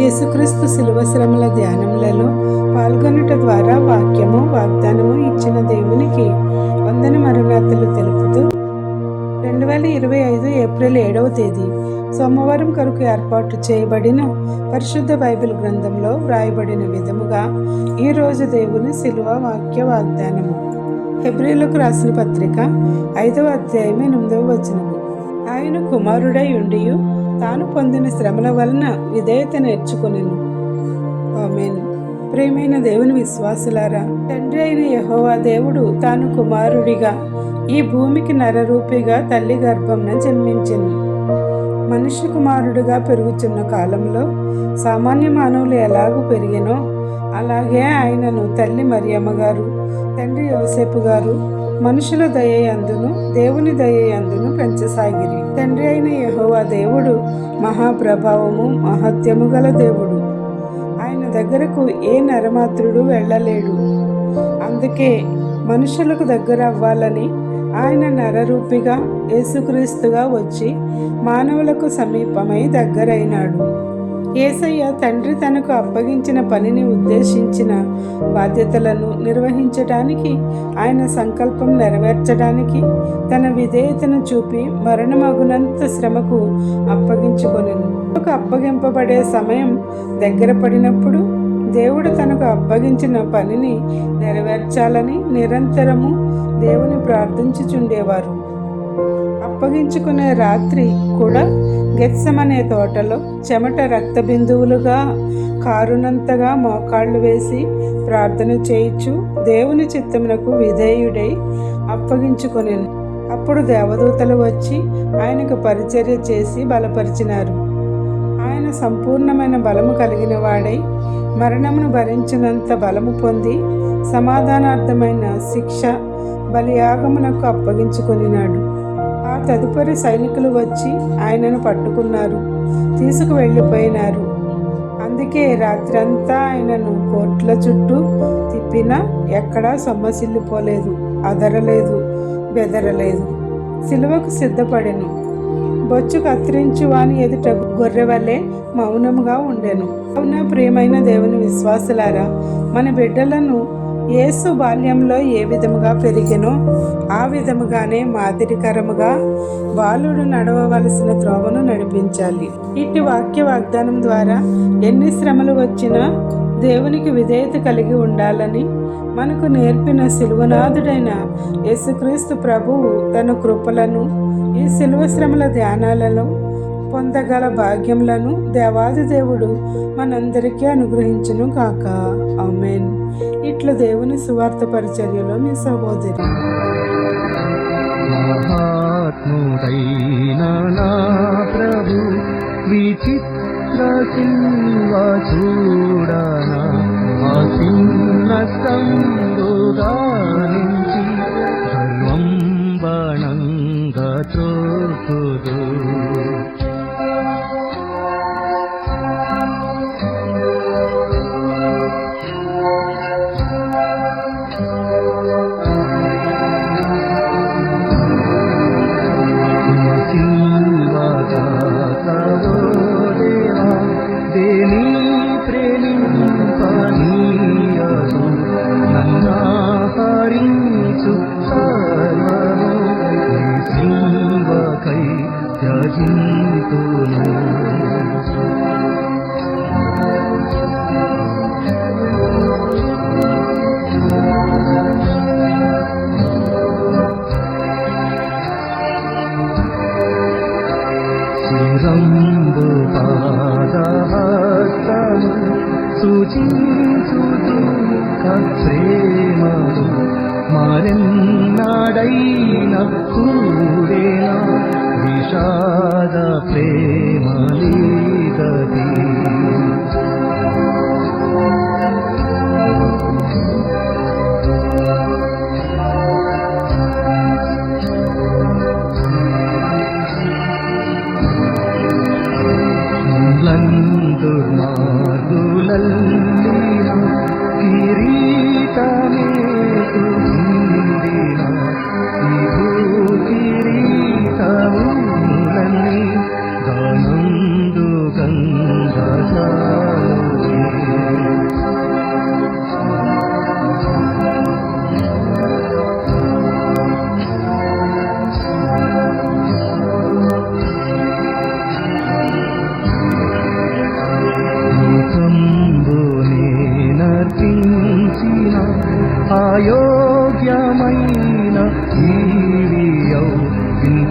యేసుక్రీస్తు శిలువ శ్రమల ధ్యానములలో పాల్గొనుట ద్వారా వాక్యము వాగ్దానము ఇచ్చిన దేవునికి వందన మరణాతలు తెలుపుతూ రెండు వేల ఇరవై ఐదు ఏప్రిల్ ఏడవ తేదీ సోమవారం కొరకు ఏర్పాటు చేయబడిన పరిశుద్ధ బైబిల్ గ్రంథంలో వ్రాయబడిన విధముగా ఈరోజు దేవుని శిలువ వాక్య వాగ్దానము. ఫిబ్రిలకు రాసిన పత్రిక ఐదవ అధ్యాయం ఎనిమిదవ వచనము. ఆయన కుమారుడై ఉండియు తాను పొందిన శ్రమల వలన విధేయత నేర్చుకునేను. ఆమెను. ప్రేమైన దేవుని విశ్వాసులారా తండ్రి అయిన యహోవా దేవుడు తాను కుమారుడిగా ఈ భూమికి నరరూపిగా తల్లి గర్భంన జన్మించింది మనుష్య కుమారుడుగా పెరుగుతున్న కాలంలో సామాన్య మానవులు ఎలాగూ పెరిగినో అలాగే ఆయనను తల్లి మరియమ్మ గారు తండ్రి యోసేపు గారు మనుషుల దయయందును దేవుని దయయందును పెంచసాగిరి. తండ్రి అయిన యహోవా దేవుడు మహాప్రభావము మహత్యము గల దేవుడు. ఆయన దగ్గరకు ఏ నరమాత్రుడు వెళ్ళలేడు. అందుకే మనుషులకు దగ్గర అవ్వాలని ఆయన నరరూపిగా యేసుక్రీస్తుగా వచ్చి మానవులకు సమీపమై దగ్గరైనాడు. ఏసయ్య తండ్రి తనకు అప్పగించిన పనిని ఉద్దేశించిన బాధ్యతలను నిర్వహించడానికి ఆయన సంకల్పం నెరవేర్చడానికి తన విధేయతను చూపి మరణమగునంత శ్రమకు అప్పగించుకొనను. ఒక అప్పగింపబడే సమయం దగ్గర పడినప్పుడు దేవుడు తనకు అప్పగించిన పనిని నెరవేర్చాలని నిరంతరము దేవుని ప్రార్థించుచుండేవారు. అప్పగించుకునే రాత్రి కూడా గెత్సమనే తోటలో చెమట రక్త బిందువులుగా కారునంతగా మోకాళ్ళు వేసి ప్రార్థన చేయించు దేవుని చిత్తమునకు విధేయుడై అప్పగించుకొని అప్పుడు దేవదూతలు వచ్చి ఆయనకు పరిచర్య చేసి బలపరిచినారు. ఆయన సంపూర్ణమైన బలము కలిగిన వాడై మరణమును భరించినంత బలము పొంది సమాధానార్థమైన శిక్ష బలియాగమునకు అప్పగించుకొనినాడు. తదుపరి సైనికులు వచ్చి ఆయనను పట్టుకున్నారు. తీసుకు వెళ్ళిపోయినారు. అందుకే రాత్రంతా ఆయనను కోట్ల చుట్టూ తిప్పినా ఎక్కడా సొమ్మసిల్లిపోలేదు అదరలేదు బెదరలేదు. సిలువకు సిద్ధపడెను. బొచ్చు కత్తిరించు అని ఎదుట గొర్రె వల్లే మౌనముగా ఉండెను. అవునా ప్రియమైన దేవుని విశ్వాసులారా మన బిడ్డలను యేసు బాల్యంలో ఏ విధముగా పెరిగెనో ఆ విధముగానే మాదిరికరముగా బాలుడు నడవవలసిన త్రోవను నడిపించాలి. ఇట్టి వాక్య వాగ్దానం ద్వారా ఎన్ని శ్రమలు వచ్చినా దేవునికి విధేయత కలిగి ఉండాలని మనకు నేర్పిన శిలువనాథుడైన యేసుక్రీస్తు ప్రభువు తన కృపలను ఈ శిలువ శ్రమల ధ్యానాలలో పొందగల భాగ్యములను దేవాది దేవుడు మనందరికీ అనుగ్రహించును కాక ఆమెన్. ఇట్లా దేవుని సువార్త పరిచర్యలో మీ సహోదరి ప్రభు విచిత్ర సింహ చూడనా ఆ సింహ సూచించుతూ ప్రేమదు మరెన్నాడైన కూడేనా విషాద ప్రేమ.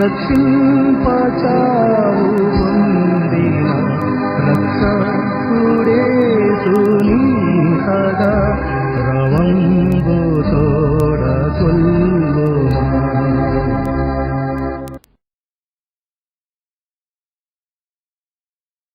రక్షింపచారు పొందిన రక్షకుడే సునీ.